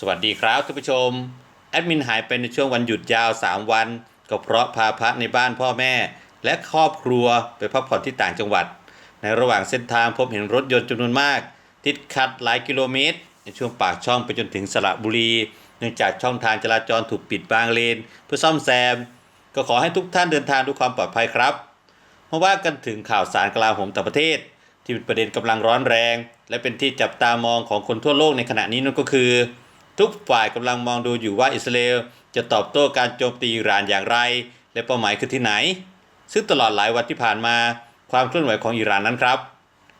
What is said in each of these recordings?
สวัสดีครับท่านผู้ชม แอดมินหายไปในช่วงวันหยุดยาว 3 วัน ก็เพราะพาพักในบ้านพ่อแม่ และครอบครัวไปพักผ่อนที่ต่างจังหวัด ในระหว่างเส้นทางพบเห็นรถยนต์จำนวนมาก ติดขัดหลายกิโลเมตร ในช่วงปากช่องไปจนถึงสระบุรี เนื่องจากช่องทางจราจรถูกปิดบางเลน เพื่อซ่อมแซม ก็ขอให้ทุกท่านเดินทางด้วยความปลอดภัยครับมาว่ากันถึงข่าวสารกลาโหมต่างประเทศ ที่เป็นประเด็นกำลังร้อนแรง และเป็นที่จับตามองของคนทั่วโลกในขณะนี้นั่นก็คือ ทุกฝ่ายกำลังมองดูอยู่ว่าอิสราเอลจะตอบโต้การโจมตีอิหร่านอย่างไร และเป้าหมายคือที่ไหน ซึ่งตลอดหลายวันที่ผ่านมา ความเคลื่อนไหวของอิหร่านนั้นครับ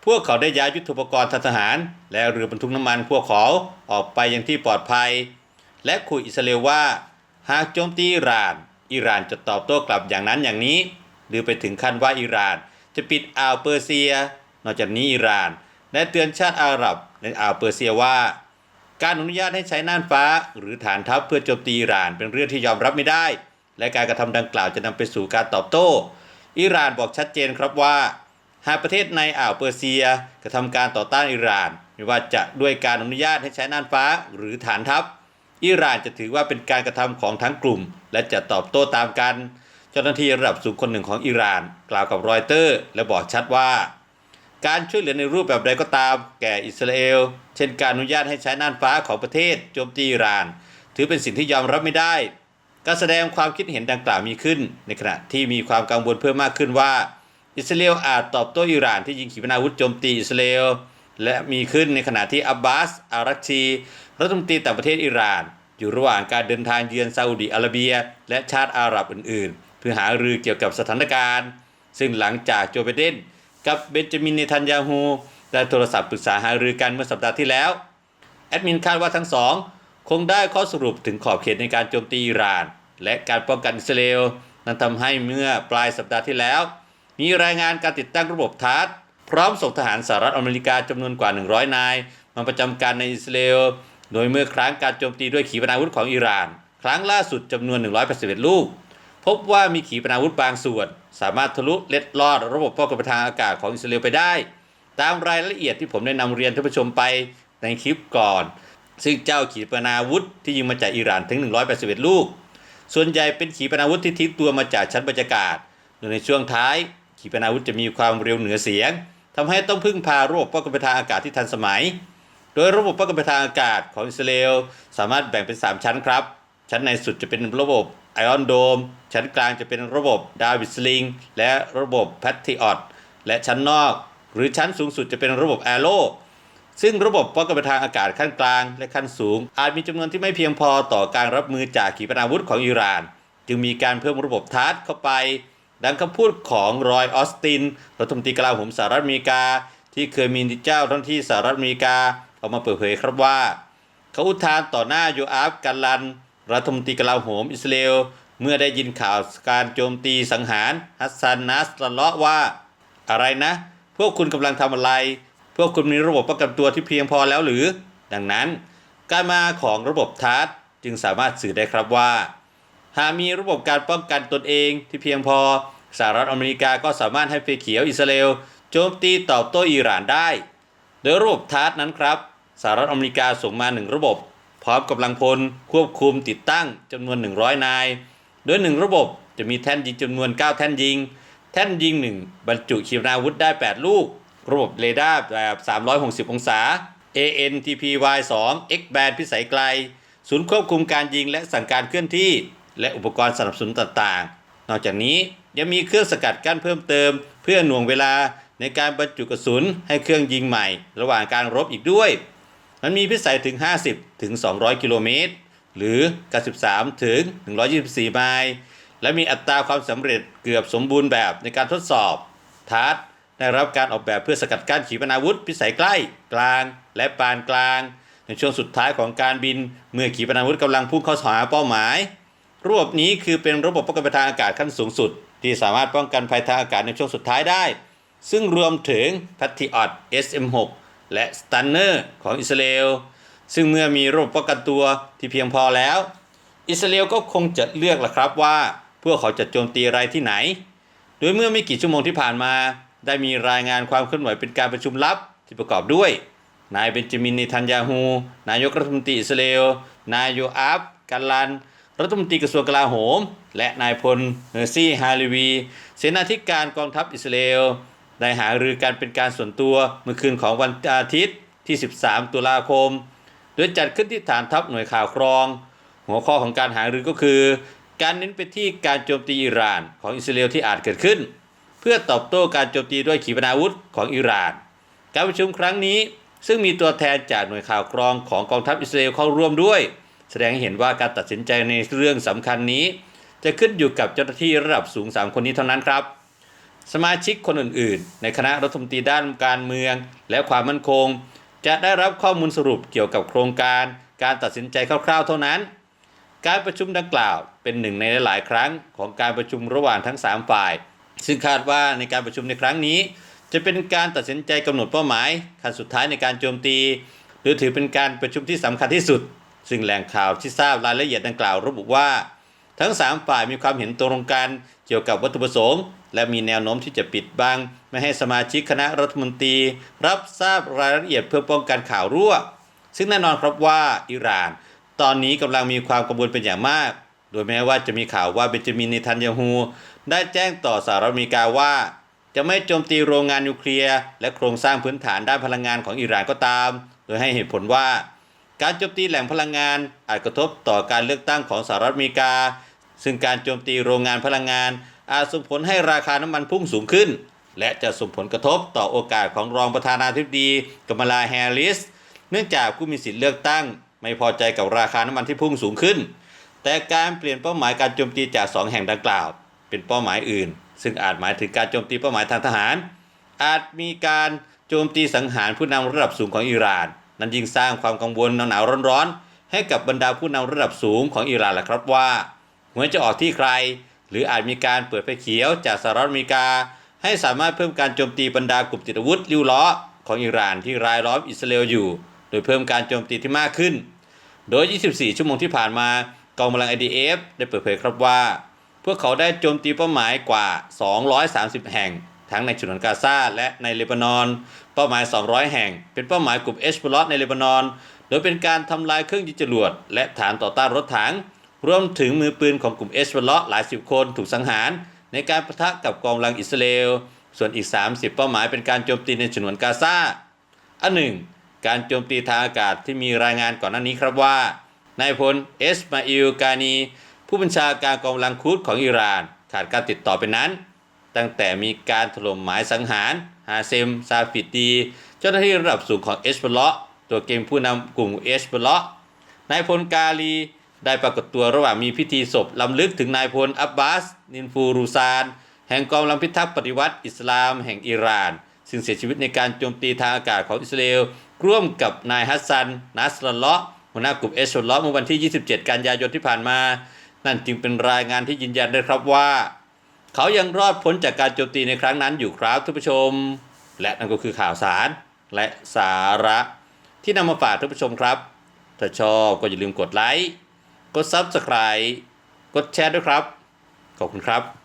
พวกเขาได้ย้ายยุทธปกรณ์ทางทหาร และเรือบรรทุกน้ำมันพวกเขาออกไปยังที่ปลอดภัย และขู่อิสราเอลว่า หากโจมตีอิหร่าน อิหร่านจะตอบโต้กลับอย่างนั้นอย่างนี้ หรือไปถึงขั้นว่าอิหร่าน จะปิดอ่าวเปอร์เซีย นอกจากนี้อิหร่านได้เตือนชาติอาหรับในอ่าวเปอร์เซียว่า การอนุญาตให้ใช้น่านฟ้า หรือฐานทัพเพื่อโจมตีอิหร่านเป็นเรื่องที่ยอมรับไม่ได้ และการกระทำดังกล่าวจะนำไปสู่การตอบโต้ อิหร่านบอกชัดเจนครับว่า หากประเทศในอ่าวเปอร์เซียกระทำการต่อต้านอิหร่าน ไม่ว่าจะด้วยการอนุญาตให้ใช้น่านฟ้า หรือฐานทัพ อิหร่านจะถือว่าเป็นการกระทำของทั้งกลุ่ม และจะตอบโต้ตามกัน เจ้าหน้าที่ระดับสูงคนหนึ่งของอิหร่าน กล่าวกับรอยเตอร์ และบอกชัดว่า การช่วยเหลือในรูปแบบใดก็ตามแก่อิสราเอล เช่นการอนุญาตให้ใช้น่านฟ้าของประเทศโจมตีอิหร่าน ถือเป็นสิ่งที่ยอมรับไม่ได้ การแสดงความคิดเห็นดังกล่าวมีขึ้น ในขณะที่มีความกังวลเพิ่มมากขึ้นว่า อิสราเอลอาจตอบโต้อิหร่านที่ยิงขีปนาวุธโจมตีอิสราเอลและมีขึ้นในขณะที่อับบาส อารักชีรัฐมนตรีต่างประเทศอิหร่าน อยู่ระหว่างการเดินทางเยือนซาอุดิอาระเบีย และชาติอาหรับอื่น ๆ เพื่อหารือเกี่ยวกับสถานการณ์ ซึ่งหลังจากโจไบเดน กับเบนจามินเนทันยาฮูได้โทรศัพท์ปรึกษาหารือกันเมื่อสัปดาห์ที่แล้ว แอดมินคาดว่าทั้งสองคงได้ข้อสรุปถึงขอบเขตในการโจมตีอิหร่าน และการป้องกันอิสราเอลนั้นทำให้เมื่อปลายสัปดาห์ที่แล้ว มีรายงานการติดตั้งระบบทาร์ตพร้อมส่งทหารสหรัฐอเมริกาจำนวนกว่า 100 นาย มาประจำการในอิสราเอลโดยเมื่อครั้งการโจมตีด้วยขีปนาวุธของอิหร่าน ครั้งล่าสุดจำนวน 181 ลูก พบว่ามีขีปนาวุธบางส่วน สามารถทะลุเล็ดลอดระบบป้องกันทางอากาศของอิสราเอลไปได้ ตามรายละเอียดที่ผมได้นำเรียนท่านผู้ชมไปในคลิปก่อน ซึ่งเจ้าขีปนาวุธที่ยิงมาจากอิหร่านถึง 181 ลูก ส่วนใหญ่เป็นขีปนาวุธที่ทิ้งตัวมาจากชั้นบรรยากาศโดยในช่วงท้าย ขีปนาวุธจะมีความเร็วเหนือเสียงทำให้ต้องพึ่งพาระบบป้องกันทางอากาศที่ทันสมัย โดยระบบป้องกันทางอากาศของอิสราเอลสามารถแบ่งเป็น 3 ชั้นครับ ชั้นในสุดจะเป็นระบบ ไอออนโดมชั้นกลางจะเป็นระบบดาวิดสลิงและระบบแพทริออตและชั้นนอก หรือชั้นสูงสุดจะเป็นระบบแอโรซึ่งระบบป้องกันทางอากาศขั้นกลางและขั้นสูง อาจมีจำนวนที่ไม่เพียงพอต่อการรับมือจากขีปนาวุธของอิหร่าน จึงมีการเพิ่มระบบทาร์ตเข้าไป ดังคำพูดของรอยออสตินรัฐมนตรีกลาโหมสหรัฐอเมริกา ที่เคยมีเจ้าหน้าที่สหรัฐอเมริกาออกมาเปิดเผยครับว่า เขาอุทานต่อหน้าโยอาฟกันลัน รัฐมนตรีกลาโหมอิสราเอลเมื่อได้ยินข่าวการโจมตีสังหารฮัสซันนัสละเลาะว่า อะไรนะ พวกคุณกำลังทำอะไร พวกคุณมีระบบป้องกันตัวที่เพียงพอแล้วหรือ ดังนั้น การมาของระบบทาร์ตจึงสามารถสื่อได้ครับว่า หากมีระบบการป้องกันตนเองที่เพียงพอสหรัฐอเมริกาก็สามารถให้ไฟเขียวอิสราเอลโจมตีตอบโต้อิหร่านได้ โดยระบบทาร์ตนั้นครับสหรัฐอเมริกาส่งมาหนึ่งระบบ พร้อมกำลังพลควบคุมติดตั้งจำนวน 100 นาย โดยหนึ่งระบบจะมีแท่นยิงจำนวน 9 แท่นยิง แท่นยิง 1 บรรจุขีปนาวุธได้ 8 ลูก ระบบเรดาร์แบบ 360 องศา ANTPY 2 X band พิสัยไกล ศูนย์ควบคุมการยิงและสั่งการเคลื่อนที่ และอุปกรณ์สนับสนุนต่างๆ นอกจากนี้ยังมีเครื่องสกัดกั้นเพิ่มเติม เพื่อหน่วงเวลาในการบรรจุกระสุนให้เครื่องยิงใหม่ ระหว่างการรบอีกด้วย มันมีพิสัยถึง 50 ถึง 200 กิโลเมตร หรือ 93 ถึง 124 ไมล์ และมีอัตราความสำเร็จเกือบสมบูรณ์แบบในการทดสอบทาร์ตได้รับการออกแบบเพื่อสกัดกั้นขีปนาวุธ พิสัยใกล้ กลาง และปานกลาง ในช่วงสุดท้ายของการบิน เมื่อขีปนาวุธกำลังพุ่งเข้าหาเป้าหมาย ระบบนี้คือเป็นระบบป้องกันภัยทางอากาศขั้นสูงสุด ที่สามารถป้องกันภัยทางอากาศในช่วงสุดท้ายได้ ซึ่งรวมถึง Patriot SM6 และ Stunner ของอิสราเอล ซึ่งเมื่อมีระบบป้องกันตัวที่เพียงพอแล้ว อิสราเอลก็คงจะเลือกละครับว่าพวกเขาจะโจมตีอะไรที่ไหน โดยเมื่อไม่กี่ชั่วโมงที่ผ่านมา ได้มีรายงานความเคลื่อนไหวเป็นการประชุมลับที่ประกอบด้วย นายเบนจามินเนทันยาฮู นายกรัฐมนตรีอิสราเอล นายโยอาฟกันลัน รัฐมนตรีกระทรวงกลาโหม และนายพลเฮอร์ซี่ฮาริวี เสนาธิการกองทัพอิสราเอล ได้หารือกันเป็นการส่วนตัวเมื่อคืนของวันอาทิตย์ที่ 13 ตุลาคม โดยจัดขึ้นที่ฐานทัพหน่วยข่าวกรอง หัวข้อของการหารือก็คือ การเน้นไปที่การโจมตีอิหร่านของอิสราเอลที่อาจเกิดขึ้น เพื่อตอบโต้การโจมตีด้วยขีปนาวุธของอิหร่าน การประชุมครั้งนี้ซึ่งมีตัวแทนจากหน่วยข่าวกรองของกองทัพอิสราเอลเข้าร่วมด้วย แสดงให้เห็นว่าการตัดสินใจในเรื่องสำคัญนี้ จะขึ้นอยู่กับเจ้าหน้าที่ระดับสูง 3 คนนี้เท่านั้นครับ สมาชิกคนอื่นๆ ในคณะรัฐมนตรีด้านการเมือง และความมั่นคง จะได้รับข้อมูลสรุปเกี่ยวกับโครงการ การตัดสินใจคร่าวๆ เท่านั้น การประชุมดังกล่าวเป็นหนึ่งในหลายๆ ครั้งของการประชุมระหว่างทั้ง 3 ฝ่าย ซึ่งคาดว่าในการประชุมในครั้งนี้ จะเป็นการตัดสินใจกำหนดเป้าหมายขั้นสุดท้ายในการโจมตี หรือถือเป็นการประชุมที่สำคัญที่สุด ซึ่งแหล่งข่าวที่ทราบรายละเอียดดังกล่าว ระบุว่า ทั้ง 3 ฝ่ายมีความเห็นตรงกัน เกี่ยวกับวัตถุประสงค์ และมีแนวโน้มที่จะปิดบัง ไม่ให้สมาชิกคณะรัฐมนตรี รับทราบรายละเอียดเพื่อป้องกันข่าวรั่ว ซึ่งแน่นอนครับว่าอิหร่าน ตอนนี้กำลังมีความกังวลเป็นอย่างมาก โดยแม้ว่าจะมีข่าวว่าเบนจามินเนทันยาฮูได้แจ้งต่อสหรัฐอเมริกาว่า จะไม่โจมตีโรงงานนิวเคลียร์และโครงสร้างพื้นฐานด้านพลังงานของอิหร่านก็ตาม โดยให้เหตุผลว่า การโจมตีแหล่งพลังงานอาจกระทบต่อการเลือกตั้งของสหรัฐอเมริกา ซึ่งการโจมตีโรงงานพลังงาน อาจส่งผลให้ราคาน้ำมันพุ่งสูงขึ้น และจะส่งผลกระทบต่อโอกาสของรองประธานาธิบดีกมาลาแฮร์ริส เนื่องจากผู้มีสิทธิ์เลือกตั้ง ไม่พอใจกับราคาน้ำมันที่พุ่งสูงขึ้น แต่การเปลี่ยนเป้าหมายการโจมตีจากสองแห่งดังกล่าว เป็นเป้าหมายอื่น ซึ่งอาจหมายถึงการโจมตีเป้าหมายทางทหาร อาจมีการโจมตีสังหารผู้นำระดับสูงของอิหร่าน นั้นยิ่งสร้างความกังวลหนาวๆร้อนๆให้กับบรรดาผู้นำระดับสูงของอิหร่านแหละครับว่า เหวยจะออกที่ใคร หรืออาจมีการเปิดไฟเขียวจากสหรัฐอเมริกา ให้สามารถเพิ่มการโจมตีบรรดากลุ่มติดอาวุธริ้วล้อของอิหร่านที่รายล้อมอิสราเอลอยู่ โดยเพิ่มการโจมตีที่มากขึ้น โดย 24 ชั่วโมงที่ผ่านมากองกำลัง IDF ได้เปิดเผยครับว่า พวกเขาได้โจมตีเป้าหมายกว่า 230 แห่ง ทั้งในฉนวนกาซาและในเลบานอน เป้าหมาย 200 แห่ง เป็นเป้าหมายกลุ่มเอชบลอตในเลบานอน โดยเป็นการทำลายเครื่องยิงจรวด และฐานต่อต้านรถถัง รวมถึงมือปืนของกลุ่มเอชบลอตหลายสิบคนถูกสังหาร ในการปะทะกับกองกำลังอิสราเอล ส่วนอีก 30 เป้าหมายเป็นการโจมตีในฉนวนกาซาอันหนึ่งการโจมตีทางอากาศที่มีรายงานก่อนหน้านี้ครับว่านายพลเอสมาอิลกานี ผู้บัญชาการกองกำลังคุดของอิหร่าน ขาดการติดต่อไปนั้น ตั้งแต่มีการถล่มหมายสังหารฮาเซมซาฟิดีเจ้าหน้าที่ระดับสูงของเอชบลอตัวเกมผู้นำกลุ่มเอชบลอนายพลกาลี ได้ปรากฏตัวระหว่างมีพิธีศพลำลึกถึงนายพลอับบาส นินฟูรูซาน แห่งกองกำลังพิทักษ์ปฏิวัติอิสลามแห่งอิหร่าน ซึ่งเสียชีวิตในการโจมตีทางอากาศของอิสราเอลร่วมกับนายฮัสซัน นัสรลเลาะหัวหน้ากลุ่มเอชบลอเมื่อวันที่ 27 กันยายนที่ผ่านมา นั่นจึงเป็นรายงานที่ยืนยันได้ครับว่า เขายังรอดพ้นจากการโจมตีในครั้งนั้นอยู่ครับท่านผู้ชม และนั่นก็คือข่าวสารและสาระ ที่นำมาฝากท่านผู้ชมครับ ถ้าชอบก็อย่าลืมกดไลค์ กด Subscribe กดแชร์ด้วยครับ ขอบคุณครับ